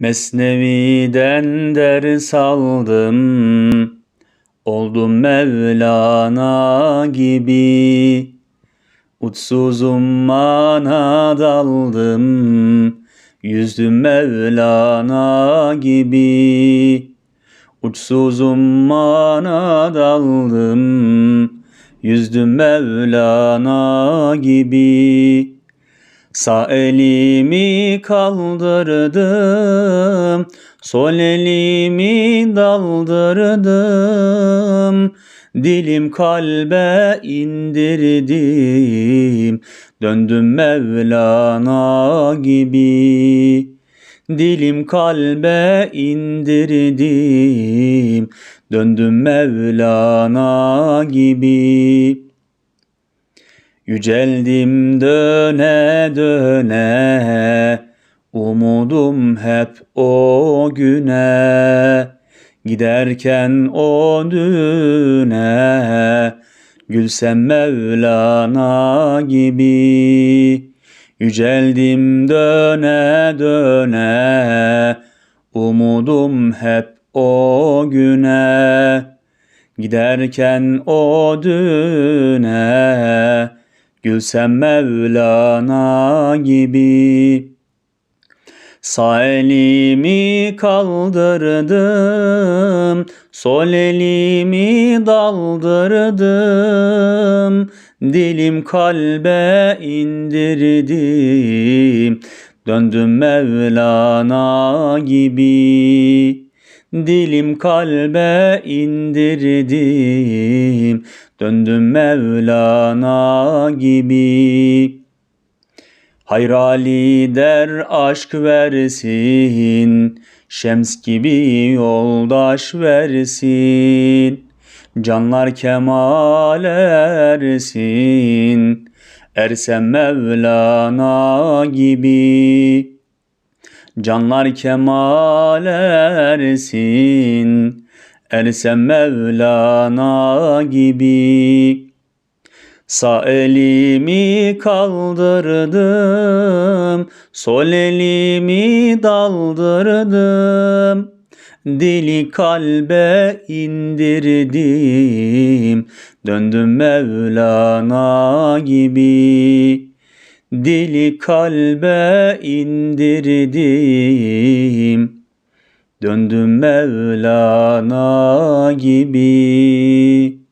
Mesnevi'den ders aldım, oldum Mevlana gibi. Utsuzum mana daldım, yüzdüm Mevlana gibi. Uçsuzum mana daldım, yüzdüm Mevlana gibi. Sağ elimi kaldırdım, sol elimi daldırdım. Dilim kalbe indirdim, döndüm Mevlana gibi. Dilim kalbe indirdim, döndüm Mevlana gibi. Yüceldim döne döne, umudum hep o güne. Giderken o düne, gülsem Mevlana gibi. Yüceldim döne döne, umudum hep o güne. Giderken o düne, Gülsem Mevlana gibi Sağ elimi kaldırdım, sol elimi daldırdım. Dilim kalbe indirdim, döndüm Mevlana gibi. Dilim kalbe indirdim, döndüm Mevlana gibi. Hayrali der aşk versin, şems gibi yoldaş versin. Canlar kemal ersin, ersem Mevlana gibi. Canlar kemal ersin, ersem Mevlana gibi. Sağ elimi kaldırdım, sol elimi daldırdım. Dili kalbe indirdim, döndüm Mevlana gibi. Dili kalbe indirdim, döndüm Mevlana gibi.